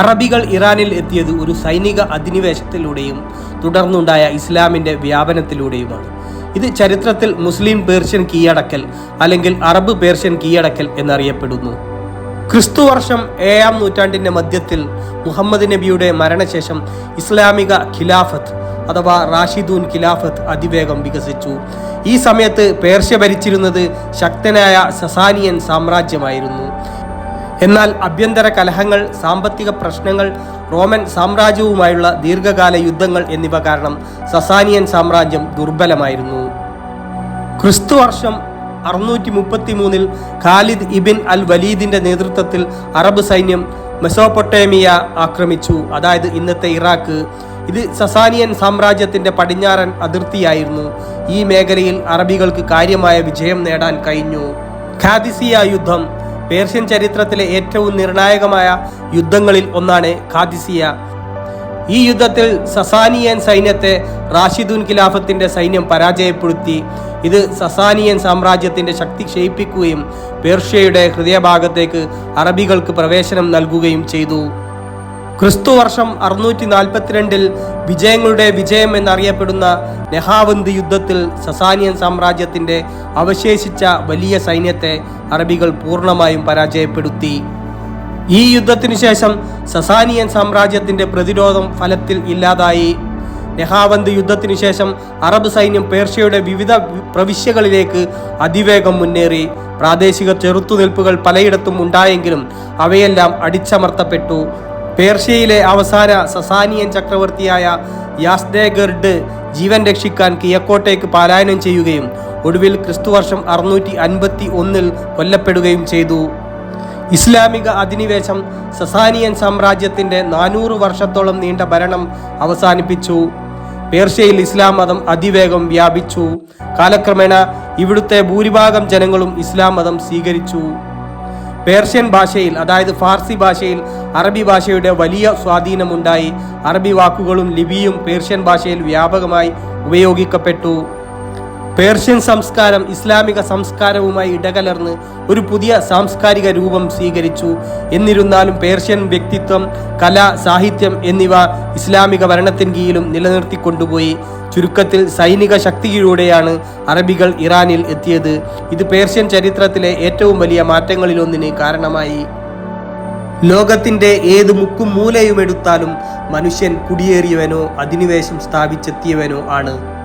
അറബികൾ ഇറാനിൽ എത്തിയത് ഒരു സൈനിക അധിനിവേശത്തിലൂടെയും തുടർന്നുണ്ടായ ഇസ്ലാമിന്റെ വ്യാപനത്തിലൂടെയുമാണ്. ഇത് ചരിത്രത്തിൽ മുസ്ലിം പേർഷ്യൻ കീഴടക്കൽ അല്ലെങ്കിൽ അറബ് പേർഷ്യൻ കീഴടക്കൽ എന്നറിയപ്പെടുന്നു. ക്രിസ്തു വർഷം ഏഴാം നൂറ്റാണ്ടിന്റെ മധ്യത്തിൽ മുഹമ്മദ് നബിയുടെ മരണശേഷം ഇസ്ലാമിക ഖിലാഫത്ത് അഥവാ റാഷിദൂൻ ഖിലാഫത്ത് അതിവേഗം വികസിച്ചു. ഈ സമയത്ത് പേർഷ്യ ഭരിച്ചിരുന്നത് ശക്തനായ സസാനിയൻ സാമ്രാജ്യമായിരുന്നു. എന്നാൽ അഭ്യന്തര കലഹങ്ങൾ സാമ്പത്തിക പ്രശ്നങ്ങൾ റോമൻ സാമ്രാജ്യവുമായുള്ള ദീർഘകാല യുദ്ധങ്ങൾ എന്നിവ കാരണം സസാനിയൻ സാമ്രാജ്യം ദുർബലമായിരുന്നു. ക്രിസ്തു വർഷം അറുന്നൂറ്റി മുപ്പത്തി മൂന്നിൽ ഖാലിദ് ഇബിൻ അൽ വലീദിന്റെ നേതൃത്വത്തിൽ അറബ് സൈന്യം മെസോപ്പൊട്ടേമിയ ആക്രമിച്ചു. അതായത് ഇന്നത്തെ ഇറാഖ്. ഇത് സസാനിയൻ സാമ്രാജ്യത്തിന്റെ പടിഞ്ഞാറൻ അതിർത്തിയായിരുന്നു. ഈ മേഖലയിൽ അറബികൾക്ക് കാര്യമായ വിജയം നേടാൻ കഴിഞ്ഞു. ഖാദിസിയ യുദ്ധം പേർഷ്യൻ ചരിത്രത്തിലെ ഏറ്റവും നിർണായകമായ യുദ്ധങ്ങളിൽ ഒന്നാണ് ഖാദിസിയ ഈ യുദ്ധത്തിൽ സസാനിയൻ സൈന്യത്തെ റാഷിദുൻ ഖിലാഫത്തിന്റെ സൈന്യം പരാജയപ്പെടുത്തി. ഇത് സസാനിയൻ സാമ്രാജ്യത്തിന്റെ ശക്തി ക്ഷയിപ്പിക്കുകയും പേർഷ്യയുടെ ഹൃദയഭാഗത്തേക്ക് അറബികൾക്ക് പ്രവേശനം നൽകുകയും ചെയ്തു. ക്രിസ്തു വർഷം അറുന്നൂറ്റി നാൽപ്പത്തിരണ്ടിൽ വിജയങ്ങളുടെ വിജയം എന്നറിയപ്പെടുന്ന നെഹാവന്ത് യുദ്ധത്തിൽ സസാനിയൻ സാമ്രാജ്യത്തിന്റെ അവശേഷിച്ച വലിയ സൈന്യത്തെ അറബികൾ പൂർണമായും പരാജയപ്പെടുത്തി. ഈ യുദ്ധത്തിനു ശേഷം സസാനിയൻ സാമ്രാജ്യത്തിന്റെ പ്രതിരോധം ഫലത്തിൽ ഇല്ലാതായി. നെഹാവന്ത് യുദ്ധത്തിനു ശേഷം അറബ് സൈന്യം പേർഷ്യയുടെ വിവിധ പ്രവിശ്യകളിലേക്ക് അതിവേഗം മുന്നേറി. പ്രാദേശിക ചെറുത്തുനിൽപ്പുകൾ പലയിടത്തും ഉണ്ടായെങ്കിലും അവയെല്ലാം അടിച്ചമർത്തപ്പെട്ടു. പേർഷ്യയിലെ അവസാന സസാനിയൻ ചക്രവർത്തിയായ യാസ്ഡേഗർഡ് ജീവൻ രക്ഷിക്കാൻ കിഴക്കോട്ടേക്ക് പലായനം ചെയ്യുകയും ഒടുവിൽ ക്രിസ്തുവർഷം അറുന്നൂറ്റി അൻപത്തി ഒന്നിൽ കൊല്ലപ്പെടുകയും ചെയ്തു. ഇസ്ലാമിക അധിനിവേശം സസാനിയൻ സാമ്രാജ്യത്തിന്റെ നാനൂറ് വർഷത്തോളം നീണ്ട ഭരണം അവസാനിപ്പിച്ചു. പേർഷ്യയിൽ ഇസ്ലാം മതം അതിവേഗം വ്യാപിച്ചു. കാലക്രമേണ ഇവിടുത്തെ ഭൂരിഭാഗം ജനങ്ങളും ഇസ്ലാം മതം സ്വീകരിച്ചു. പേർഷ്യൻ ഭാഷയിൽ അതായത് ഫാർസി ഭാഷയിൽ അറബി ഭാഷയുടെ വലിയ സ്വാധീനമുണ്ടായി. അറബി വാക്കുകളും ലിപിയും പേർഷ്യൻ ഭാഷയിൽ വ്യാപകമായി ഉപയോഗിക്കപ്പെട്ടു. പേർഷ്യൻ സംസ്കാരം ഇസ്ലാമിക സംസ്കാരവുമായി ഇടകലർന്ന് ഒരു പുതിയ സാംസ്കാരിക രൂപം സ്വീകരിച്ചു. എന്നിരുന്നാലും പേർഷ്യൻ വ്യക്തിത്വം കല സാഹിത്യം എന്നിവ ഇസ്ലാമിക ഭരണത്തിൻ കീഴിലും നിലനിർത്തിക്കൊണ്ടുപോയി. ചുരുക്കത്തിൽ സൈനിക ശക്തിയിലൂടെയാണ് അറബികൾ ഇറാനിൽ എത്തിയത്. ഇത് പേർഷ്യൻ ചരിത്രത്തിലെ ഏറ്റവും വലിയ മാറ്റങ്ങളിലൊന്നിന് കാരണമായി. ലോകത്തിന്റെ ഏത് മുക്കും മൂലയും എടുത്താലും മനുഷ്യൻ കുടിയേറിയവനോ അധിനിവേശം സ്ഥാപിച്ചെത്തിയവനോ ആണ്.